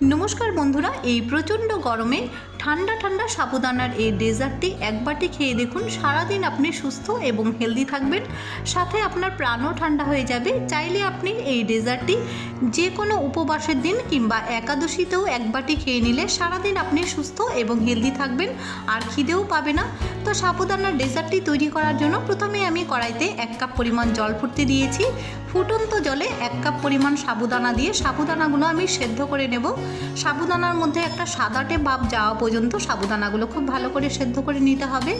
নমস্কার বন্ধুরা এই প্রচণ্ড গরমে ঠান্ডা ঠান্ডা সাবুদানার এই ডেজার্টটি একবারটি খেয়ে দেখুন, সারাদিন আপনি সুস্থ এবং হেলদি থাকবেন। সাথে আপনার প্রাণও ঠান্ডা হয়ে যাবে। চাইলে আপনি এই ডেজার্টটি যে কোনো উপবাসের দিন কিংবা একাদশীতেও একবারটি খেয়ে নিলে সারাদিন আপনি সুস্থ এবং হেলদি থাকবেন, আর খিদেও পাবে না। তো সাবুদানার ডেজার্টটি তৈরি করার জন্য প্রথমে আমি কড়াইতে এক কাপ পরিমাণ জল ফুটতে দিয়েছি। ফুটন্ত জলে এক কাপ পরিমাণ সাবুদানা দিয়ে সাবুদানাগুলো আমি সেদ্ধ করে নেব। সাবুদানার মধ্যে একটা সাদাটে ভাব যাওয়া পর্যন্ত সাবুদানাগুলো খুব ভালো করে সেদ্ধ করে নিতে হবে।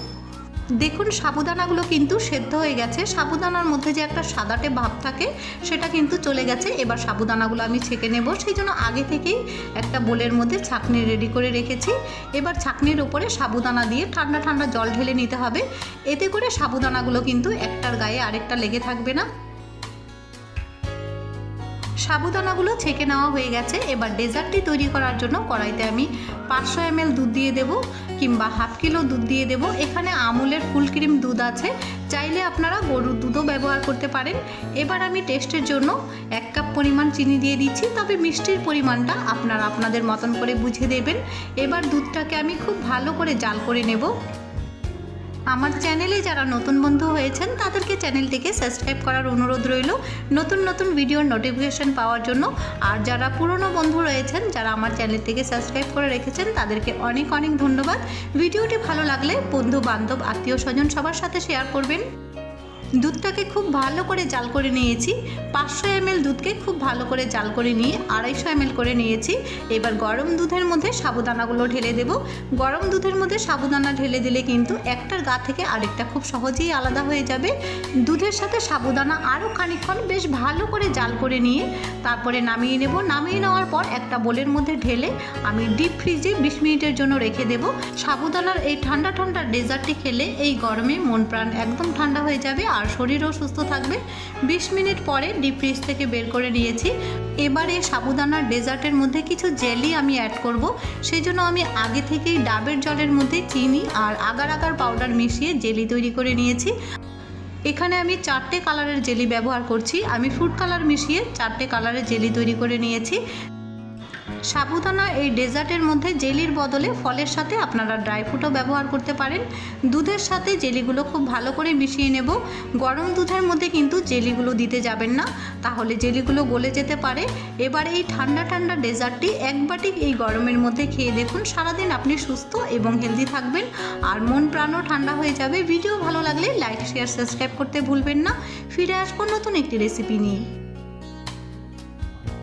দেখুন, সাবুদানাগুলো কিন্তু সেদ্ধ হয়ে গেছে। সাবুদানার মধ্যে যে একটা সাদাটে ভাব থাকে, সেটা কিন্তু চলে গেছে। এবার সাবুদানাগুলো আমি ছেঁকে নেব। সেই জন্য আগে থেকেই একটা বোলের মধ্যে ছাঁকনি রেডি করে রেখেছি। এবার ছাঁকনির ওপরে সাবুদানা দিয়ে ঠান্ডা ঠান্ডা জল ঢেলে নিতে হবে। এতে করে সাবুদানাগুলো কিন্তু একটার গায়ে আরেকটা লেগে থাকবে না। সাবুদানাগুলো ছেঁকে নেওয়া হয়ে গেছে। এবার ডেজার্টটি তৈরি করার জন্য কড়াইতে আমি পাঁচশো এমএল দুধ দিয়ে দেব কিংবা হাফ কিলো দুধ দিয়ে দেব। এখানে আমুলের ফুল ক্রিম দুধ আছে। চাইলে আপনারা গরুর দুধও ব্যবহার করতে পারেন। এবার আমি টেস্টের জন্য এক কাপ পরিমাণ চিনি দিয়ে দিচ্ছি। তবে মিষ্টির পরিমাণটা আপনারা আপনাদের মতন করে বুঝে দেবেন। এবার দুধটাকে আমি খুব ভালো করে জাল করে নেব। আমার চ্যানেলে যারা নতুন বন্ধু হয়েছেন, তাদেরকে চ্যানেলটিকে সাবস্ক্রাইব করার অনুরোধ রইল। নতুন নতুন ভিডিওর নোটিফিকেশন পাওয়ার জন্য। আর যারা পুরনো বন্ধু রয়েছেন, যারা আমার চ্যানেলটিকে সাবস্ক্রাইব করে রেখেছেন, তাদেরকে অনেক অনেক ধন্যবাদ। ভিডিওটি ভালো লাগলে বন্ধু বান্ধব আত্মীয় স্বজন সবার সাথে শেয়ার করবেন। দুধটাকে খুব ভালো করে জাল করে নিয়েছি। পাঁচশো এমএল দুধকে খুব ভালো করে জাল করে নিয়ে আড়াইশো এমএল করে নিয়েছি। এবার গরম দুধের মধ্যে সাবুদানাগুলো ঢেলে দেব। গরম দুধের মধ্যে সাবুদানা ঢেলে দিলে কিন্তু একটার গা থেকে আরেকটা খুব সহজেই আলাদা হয়ে যাবে। দুধের সাথে সাবুদানা আরও খানিকক্ষণ বেশ ভালো করে জাল করে নিয়ে তারপরে নামিয়ে নেব। নামিয়ে নেওয়ার পর একটা বোলের মধ্যে ঢেলে আমি ডিপ ফ্রিজে বিশ মিনিটের জন্য রেখে দেব। সাবুদানার এই ঠান্ডা ঠান্ডা ডেজার্টটি খেলে এই গরমে মন প্রাণ একদম ঠান্ডা হয়ে যাবে আর শরীরও সুস্থ থাকবে। বিশ মিনিট পরে ডিপ ফ্রিজ থেকে বের করে নিয়েছি। এবারে সাবুদানার ডেজার্টের মধ্যে কিছু জেলি আমি অ্যাড করব। সেই জন্য আমি আগে থেকেই ডাবের জলের মধ্যে চিনি আর আগার আগার পাউডার মিশিয়ে জেলি তৈরি করে নিয়েছি। এখানে আমি চারটে কালারের জেলি ব্যবহার করছি। আমি ফুড কালার মিশিয়ে চারটে কালারের জেলি তৈরি করে নিয়েছি। সাবুদানা এই ডেজার্টের মধ্যে জেলির বদলে ফলের সাথে আপনারা ড্রাই ফ্রুটও ব্যবহার করতে পারেন। দুধের সাথে জেলিগুলো খুব ভালো করে মিশিয়ে নেব। গরম দুধের মধ্যে কিন্তু জেলিগুলো দিতে যাবেন না, তাহলে জেলিগুলো গলে যেতে পারে। এবার এই ঠান্ডা ঠান্ডা ডেজার্টটি এক বাটি এই গরমের মধ্যে খেয়ে দেখুন। সারাদিন আপনি সুস্থ এবং হেলদি থাকবেন আর মন প্রাণও ঠান্ডা হয়ে যাবে। ভিডিও ভালো লাগলে লাইক, শেয়ার, সাবস্ক্রাইব করতে ভুলবেন না। ফিরে আসব নতুন একটি রেসিপি নিয়ে।